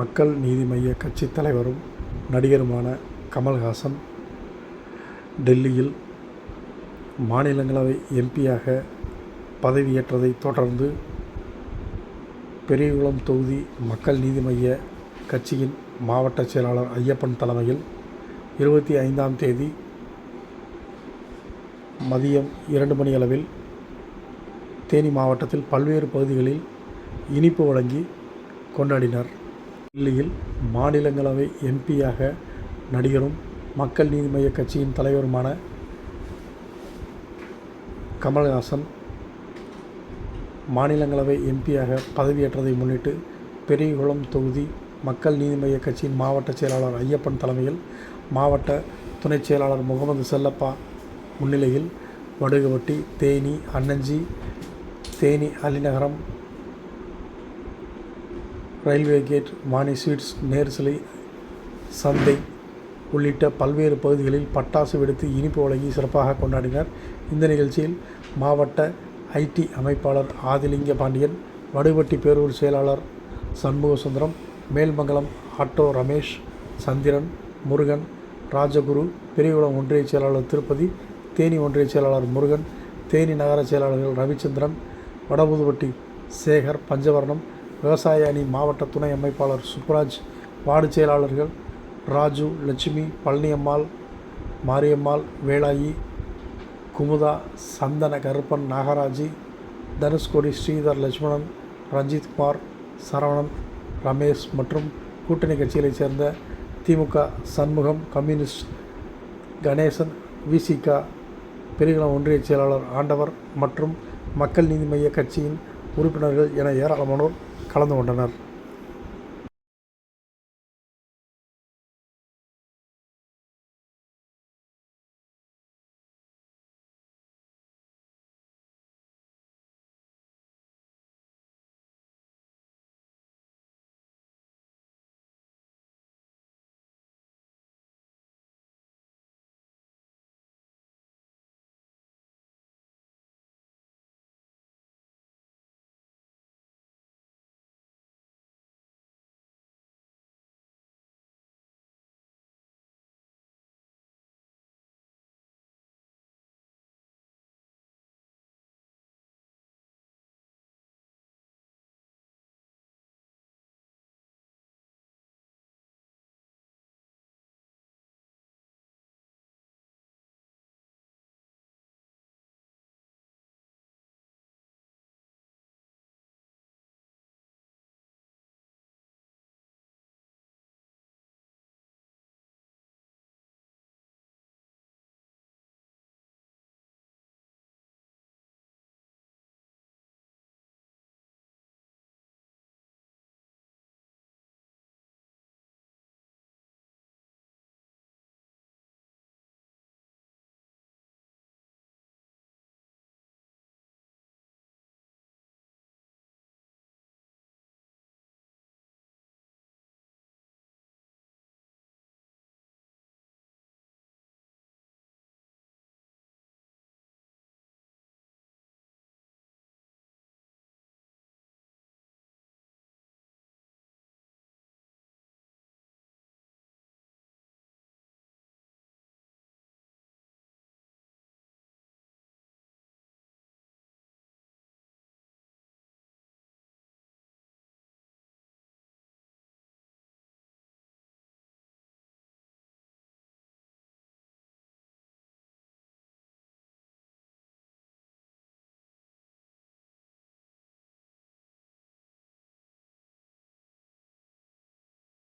மக்கள் நீதி மய்ய கட்சித் தலைவரும் நடிகருமான கமல்ஹாசன் டெல்லியில் மாநிலங்களவை எம்பியாக பதவியேற்றதைத் தொடர்ந்து பெரியகுளம் தொகுதி மக்கள் நீதி மய்ய கட்சியின் மாவட்ட செயலாளர் ஐயப்பன் தலைமையில் இருபத்தி ஐந்தாம் தேதி மதியம் இரண்டு மணியளவில் தேனி மாவட்டத்தில் பல்வேறு பகுதிகளில் இனிப்பு வழங்கி கொண்டாடினர். டெல்லியில் மாநிலங்களவை எம்பியாக நடிகரும் மக்கள் நீதி மய்ய கட்சியின் தலைவருமான கமல்ஹாசன் மாநிலங்களவை எம்பியாக பதவியேற்றதை முன்னிட்டு பெரியகுளம் தொகுதி மக்கள் நீதி மய்ய கட்சியின் மாவட்ட செயலாளர் ஐயப்பன் தலைமையில் மாவட்ட துணைச் செயலாளர் முகமது செல்லப்பா முன்னிலையில் Vadugavatti Theni Annanji Theni Alinagaram railway gate Vani sweets நேர்சிலை சந்தை உள்ளிட்ட பல்வேறு பகுதிகளில் பட்டாசு வெடித்து இனிப்பு வழங்கி சிறப்பாக கொண்டாடினர். இந்த நிகழ்ச்சியில் மாவட்ட ஐடி அமைப்பாளர் ஆதிலிங்க பாண்டியன் வடுவட்டி பேரூர் செயலாளர் சண்முகசுந்தரம் மேல்மங்கலம் ஆட்டோ ரமேஷ் சந்திரன் முருகன் ராஜகுரு பெரியகுளம் ஒன்றிய செயலாளர் திருப்பதி தேனி ஒன்றிய செயலாளர் முருகன் தேனி நகர செயலாளர்கள் ரவிச்சந்திரன் வடபுதுப்பட்டி சேகர் பஞ்சவர்ணம் விவசாய அணி மாவட்ட துணை அமைப்பாளர் சுப்ராஜ் வார்டு செயலாளர்கள் ராஜு லட்சுமி பழனியம்மாள் மாரியம்மாள் வேலாயி குமுதா சந்தன கருப்பன் நாகராஜி தனுஷ்கோடி ஸ்ரீதர் லட்சுமணன் ரஞ்சித்குமார் சரவணன் ரமேஷ் மற்றும் கூட்டணி கட்சிகளைச் சேர்ந்த திமுக சண்முகம் கம்யூனிஸ்ட் கணேசன் விசிகா பெரியகுளம் ஒன்றிய செயலாளர் ஆண்டவர் மற்றும் மக்கள் நீதி மைய கட்சியின் உறுப்பினர்கள் என ஏராளமானோர் கலந்து கொண்டனர்.